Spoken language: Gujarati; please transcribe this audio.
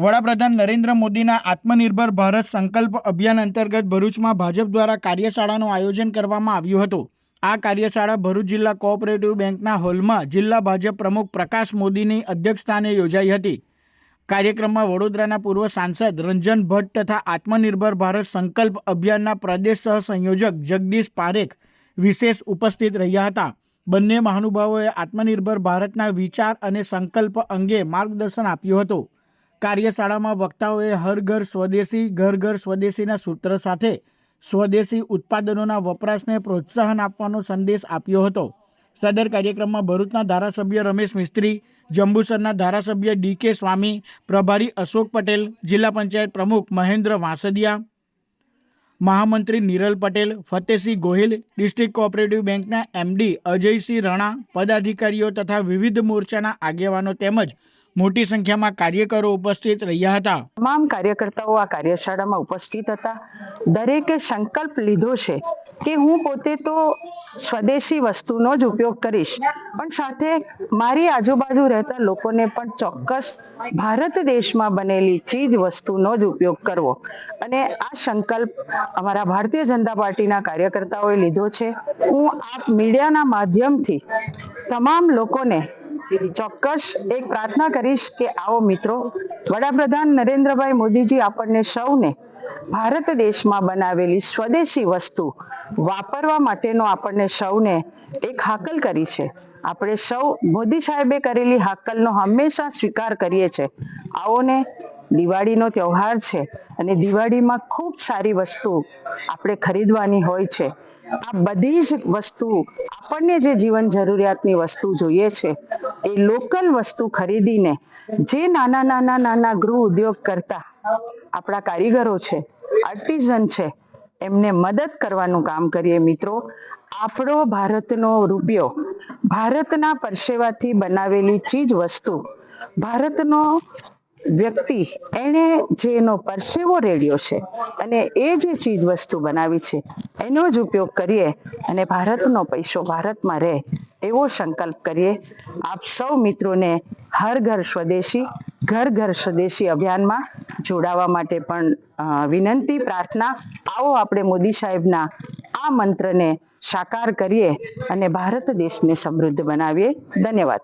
વડાપ્રધાન નરેન્દ્ર મોદીના આત્મનિર્ભર ભારત સંકલ્પ અભિયાન અંતર્ગત ભરૂચમાં ભાજપ દ્વારા કાર્યશાળાનું આયોજન કરવામાં આવ્યું હતું. આ કાર્યશાળા ભરૂચ જિલ્લા કોઓપરેટિવ બેંકના હોલમાં જિલ્લા ભાજપ પ્રમુખ પ્રકાશ મોદીની અધ્યક્ષસ્થાને યોજાઈ હતી. કાર્યક્રમમાં વડોદરાના પૂર્વ સાંસદ રંજન ભટ્ટ તથા આત્મનિર્ભર ભારત સંકલ્પ અભિયાનના પ્રદેશ સહસંયોજક જગદીશ પારેખ વિશેષ ઉપસ્થિત રહ્યા હતા. બંને મહાનુભાવોએ આત્મનિર્ભર ભારતના વિચાર અને સંકલ્પ અંગે માર્ગદર્શન આપ્યું હતું. કાર્યશાળામાં વક્તાઓએ હર ઘર સ્વદેશી, ઘર ઘર સ્વદેશીના સૂત્ર સાથે સ્વદેશી ઉત્પાદનોના વપરાશને પ્રોત્સાહન આપવાનો સંદેશ આપ્યો હતો. સદર કાર્યક્રમમાં ભરૂચના ધારાસભ્ય રમેશ મિસ્ત્રી, જંબુસરના ધારાસભ્ય ડી કે સ્વામી, પ્રભારી અશોક પટેલ, જિલ્લા પંચાયત પ્રમુખ મહેન્દ્ર વાંસદિયા, મહામંત્રી નિરલ પટેલ, ફતેહસિંહ ગોહિલ, ડિસ્ટ્રિક્ટ કોઓપરેટિવ બેંકના એમડી અજયસિંહ રણા, પદાધિકારીઓ તથા વિવિધ મોરચાના આગેવાનો તેમજ મોટી સંખ્યામાં કાર્યકરો ઉપસ્થિત રહ્યા હતા. તમામ કાર્યકર્તાઓ આ કાર્યશાળામાં ઉપસ્થિત હતા. દરેકે સંકલ્પ લીધો છે કે હું પોતે તો સ્વદેશી વસ્તુનો જ ઉપયોગ કરીશ, પણ સાથે મારી આજુબાજુ રહેતા લોકોને પણ ચોક્કસ ભારત દેશમાં બનેલી ચીજ વસ્તુનો જ ઉપયોગ કરવો. અને આ સંકલ્પ અમારા ભારતીય જનતા પાર્ટીના કાર્યકર્તાઓએ લીધો છે. હું આ મીડિયાના માધ્યમથી તમામ લોકોને ચોક્કસ એક પ્રાર્થના કરીશ કે આવો મિત્રો, વડાપ્રધાન નરેન્દ્રભાઈ મોદીજી આપણને સૌને ભારત દેશમાં બનાવેલી સ્વદેશી વસ્તુ વાપરવા માટેનો આપણને સૌને એક હાકલ કરી છે. આપણે સૌ મોદી સાહેબે કરેલી હાકલનો હંમેશા સ્વીકાર કરીએ છીએ આવોને દિવાળીનો તહેવાર છે અને દિવાળીમાં ખૂબ સારી વસ્તુ આપણે ખરીદવાની હોય છે. આ બધી જ વસ્તુ આપણને જે જીવન જરૂરિયાતની વસ્તુ જોઈએ છે, એ લોકલ વસ્તુ ખરીદીને જે નાના નાના નાના ગૃહ ઉદ્યોગ કરતા આપણા કારીગરો છે આર્ટિઝન છે, એમને મદદ કરવાનું કામ કરીએ મિત્રો. આપણો ભારતનો રૂપિયો ભારતના પરસેવાથી બનાવેલી ચીજ વસ્તુ ભારતનો વ્યક્તિ એણે જે એનો પરસેવો રેડ્યો છે અને એ જે ચીજ વસ્તુ બનાવી છે, એનો જ ઉપયોગ કરીએ અને ભારતનો પૈસો ભારતમાં રહે એવો સંકલ્પ કરીએ. આપ સૌ મિત્રોને હર ઘર સ્વદેશી, ઘર ઘર સ્વદેશી અભિયાનમાં જોડાવા માટે પણ વિનંતી, પ્રાર્થના. આવો આપણે મોદી સાહેબના આ મંત્રને સાકાર કરીએ અને ભારત દેશને સમૃદ્ધ બનાવીએ. ધન્યવાદ.